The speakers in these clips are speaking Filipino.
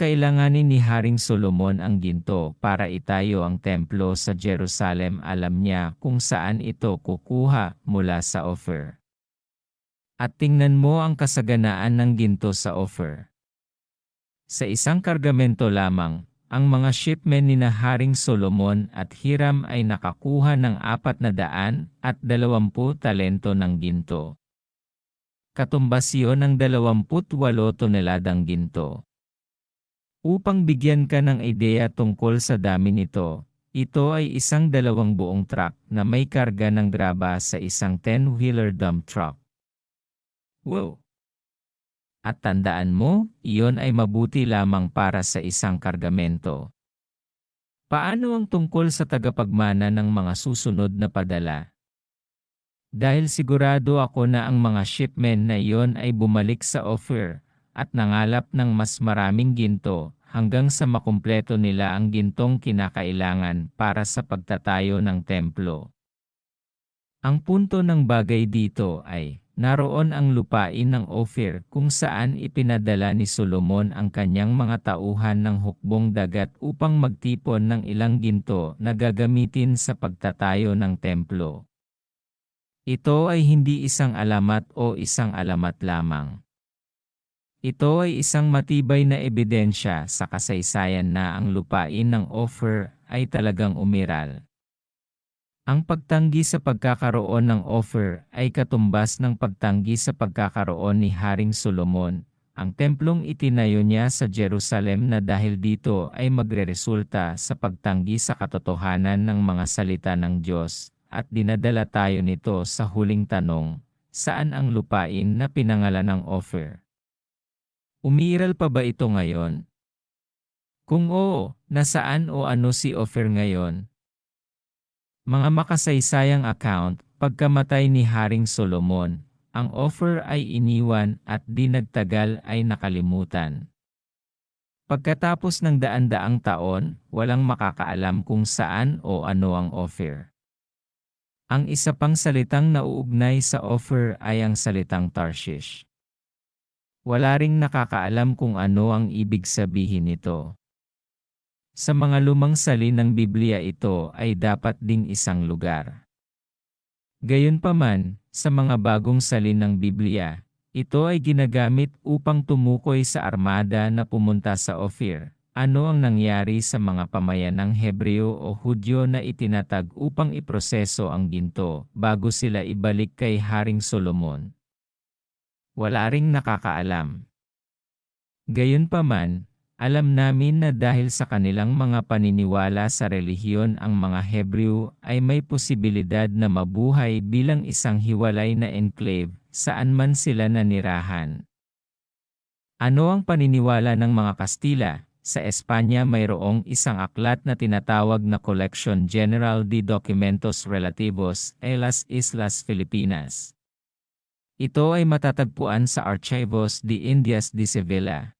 Kailanganin ni Haring Solomon ang ginto para itayo ang templo sa Jerusalem alam niya kung saan ito kukuha mula sa offer. At tingnan mo ang kasaganaan ng ginto sa offer. Sa isang kargamento lamang, ang mga shipmen ni Haring Solomon at Hiram ay nakakuha ng apat na daan at dalawampu talento ng ginto. Katumbas yun ng 28 toneladang ginto. Upang bigyan ka ng ideya tungkol sa dami nito, ito ay isang dalawang buong truck na may karga ng graba sa isang 10-wheeler dump truck. Wow! At tandaan mo, iyon ay mabuti lamang para sa isang kargamento. Paano ang tungkol sa tagapagmana ng mga susunod na padala? Dahil sigurado ako na ang mga shipmen na iyon ay bumalik sa offer, at nangalap ng mas maraming ginto hanggang sa makumpleto nila ang gintong kinakailangan para sa pagtatayo ng templo. Ang punto ng bagay dito ay, naroon ang lupain ng Ophir kung saan ipinadala ni Solomon ang kanyang mga tauhan ng hukbong dagat upang magtipon ng ilang ginto na gagamitin sa pagtatayo ng templo. Ito ay hindi isang alamat o isang alamat lamang. Ito ay isang matibay na ebidensya sa kasaysayan na ang lupain ng offer ay talagang umiral. Ang pagtanggi sa pagkakaroon ng offer ay katumbas ng pagtanggi sa pagkakaroon ni Haring Solomon, ang templong itinayo niya sa Jerusalem na dahil dito ay magreresulta sa pagtanggi sa katotohanan ng mga salita ng Diyos, at dinadala tayo nito sa huling tanong, saan ang lupain na pinangalan ng offer? Umiiral pa ba ito ngayon? Kung oo, nasaan o ano si Offer ngayon? Mga makasaysayang account, pagkamatay ni Haring Solomon, ang offer ay iniwan at di nagtagal ay nakalimutan. Pagkatapos ng daan-daang taon, walang makakaalam kung saan o ano ang offer. Ang isa pang salitang nauugnay sa offer ay ang salitang Tarshish. Wala ring nakakaalam kung ano ang ibig sabihin nito. Sa mga lumang salin ng Biblia ito ay dapat ding isang lugar. Gayunpaman, sa mga bagong salin ng Biblia, ito ay ginagamit upang tumukoy sa armada na pumunta sa Ophir. Ano ang nangyari sa mga pamayanang Hebreo o Hudyo na itinatag upang iproseso ang ginto bago sila ibalik kay Haring Solomon? Wala ring nakakaalam. Gayunpaman, alam namin na dahil sa kanilang mga paniniwala sa relihiyon ang mga Hebreo ay may posibilidad na mabuhay bilang isang hiwalay na enclave saan man sila nanirahan. Ano ang paniniwala ng mga Kastila? Sa Espanya mayroong isang aklat na tinatawag na Collection General de Documentos Relativos a las Islas Filipinas. Ito ay matatagpuan sa Archivos de Indias de Sevilla.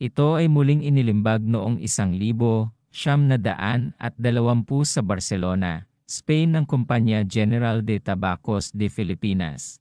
Ito ay muling inilimbag noong isang libo, siyam na daan at dalawampu sa Barcelona, Spain ng Kumpanya General de Tabacos de Filipinas.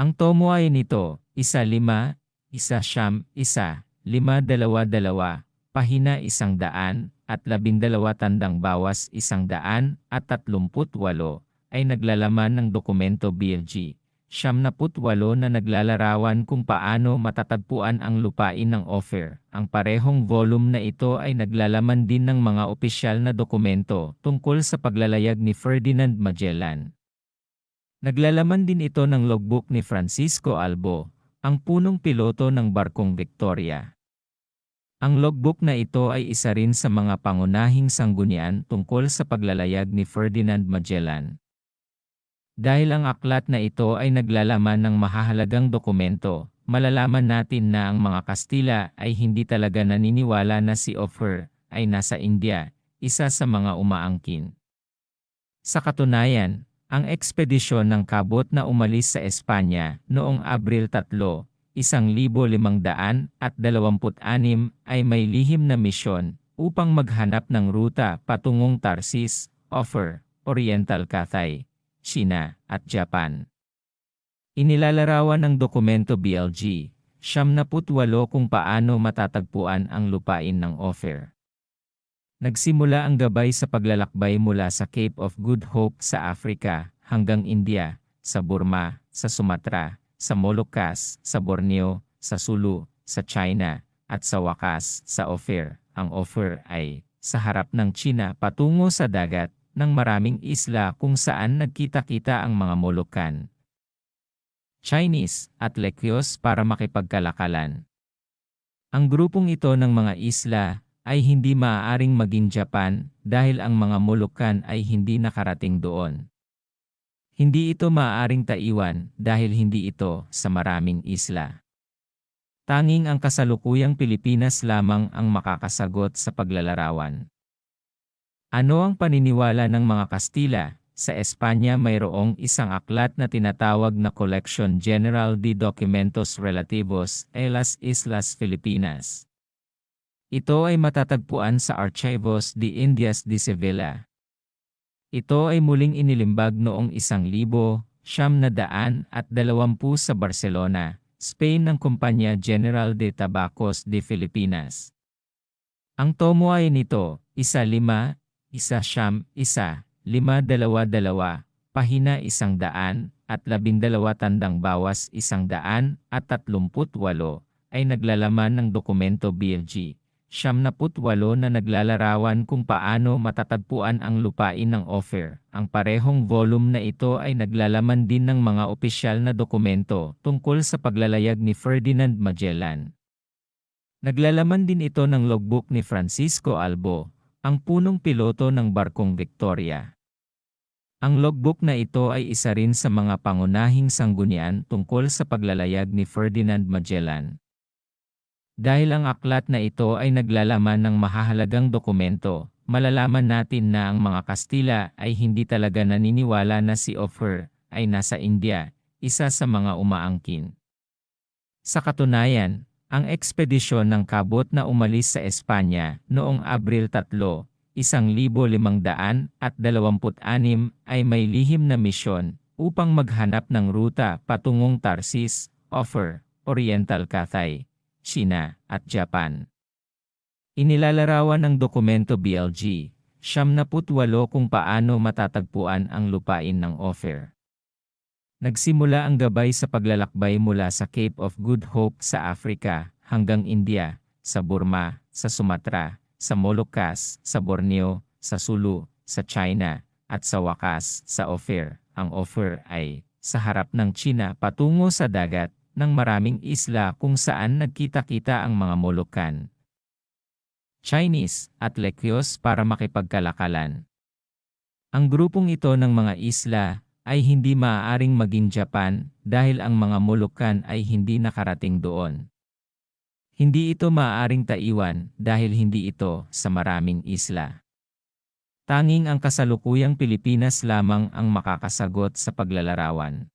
Ang tomo ay nito, isa lima, isa siyam, isa, lima dalawa dalawa, pahina isang daan, at labindalawa tandang bawas isang daan at tatlumput walo, ay naglalaman ng dokumento BLG siyam na putwalo na naglalarawan kung paano matatagpuan ang lupain ng offer. Ang parehong volume na ito ay naglalaman din ng mga opisyal na dokumento tungkol sa paglalayag ni Ferdinand Magellan. Naglalaman din ito ng logbook ni Francisco Albo, ang punong piloto ng barkong Victoria. Ang logbook na ito ay isa rin sa mga pangunahing sanggunian tungkol sa paglalayag ni Ferdinand Magellan. Dahil ang aklat na ito ay naglalaman ng mahahalagang dokumento, malalaman natin na ang mga Kastila ay hindi talaga naniniwala na si Offer ay nasa India, isa sa mga umaangkin. Sa katunayan, ang ekspedisyon ng kabot na umalis sa Espanya noong Abril 3, 1526 ay may lihim na misyon upang maghanap ng ruta patungong Tarsis, Offer, Oriental Cathay, China, at Japan. Inilalarawan ng dokumento BLG, 78 kung paano matatagpuan ang lupain ng Ophir. Nagsimula ang gabay sa paglalakbay mula sa Cape of Good Hope sa Africa hanggang India, sa Burma, sa Sumatra, sa Moluccas, sa Borneo, sa Sulu, sa China, at sa wakas sa Ophir. Ang Ophir ay sa harap ng China patungo sa dagat ng maraming isla kung saan nagkita-kita ang mga Moluccan. Chinese at Lekyos para makipagkalakalan. Ang grupong ito ng mga isla ay hindi maaaring maging Japan dahil ang mga Moluccan ay hindi nakarating doon. Hindi ito maaaring Taiwan dahil hindi ito sa maraming isla. Tanging ang kasalukuyang Pilipinas lamang ang makakasagot sa paglalarawan. Ano ang paniniwala ng mga Kastila sa Espanya mayroong isang aklat na tinatawag na Collection General de Documentos Relativos a las Islas Filipinas. Ito ay matatagpuan sa Archivos de Indias de Sevilla. Ito ay muling inilimbag noong isang libo, siyam na daan at dalawampu sa Barcelona, Spain ng Kumpanya General de Tabacos de Filipinas. Ang tomo ay nito, isa lima, isa siyam, isa, lima dalawa dalawa, pahina isang daan, at labindalawa tandang bawas isang daan, at tatlumput walo, ay naglalaman ng dokumento BLG. Siyam na putwalo na naglalarawan kung paano matatagpuan ang lupain ng offer. Ang parehong volume na ito ay naglalaman din ng mga opisyal na dokumento tungkol sa paglalayag ni Ferdinand Magellan. Naglalaman din ito ng logbook ni Francisco Albo, ang punong piloto ng barkong Victoria. Ang logbook na ito ay isa rin sa mga pangunahing sanggunian tungkol sa paglalayag ni Ferdinand Magellan. Dahil ang aklat na ito ay naglalaman ng mahahalagang dokumento, malalaman natin na ang mga Kastila ay hindi talaga naniniwala na si Offer ay nasa India, isa sa mga umaangkin. Sa katunayan, ang ekspedisyon ng kabot na umalis sa Espanya noong Abril 3, 1526 ay may lihim na misyon upang maghanap ng ruta patungong Tarsis, Offer, Oriental Cathay, China, at Japan. Inilalarawan ng dokumento BLG, siyam na putwalo kung paano matatagpuan ang lupain ng Offer. Nagsimula ang gabay sa paglalakbay mula sa Cape of Good Hope sa Africa hanggang India, sa Burma, sa Sumatra, sa Moluccas, sa Borneo, sa Sulu, sa China, at sa wakas sa Ophir. Ang Ophir ay sa harap ng China patungo sa dagat ng maraming isla kung saan nagkita-kita ang mga Moluccan. Chinese at Lekyos para makipagkalakalan. Ang grupong ito ng mga isla ay hindi maaaring maging Japan dahil ang mga Moluccan ay hindi nakarating doon. Hindi ito maaaring Taiwan dahil hindi ito sa maraming isla. Tanging ang kasalukuyang Pilipinas lamang ang makakasagot sa paglalarawan.